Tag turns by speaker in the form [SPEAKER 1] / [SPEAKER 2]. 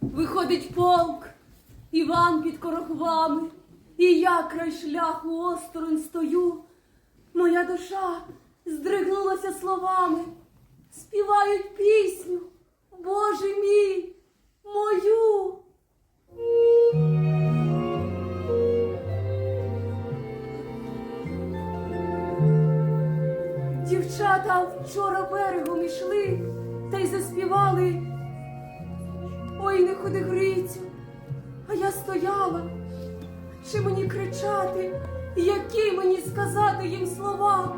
[SPEAKER 1] Виходить полк, Іван під корохвами, і я край шляху осторонь стою. Моя душа здригнулася словами, співають пісню, Боже мій, мою. Дівчата вчора берегом ішли та й заспівали. Ой, не ходи грицю, а я стояла. Чи мені кричати, які мені сказати їм слова?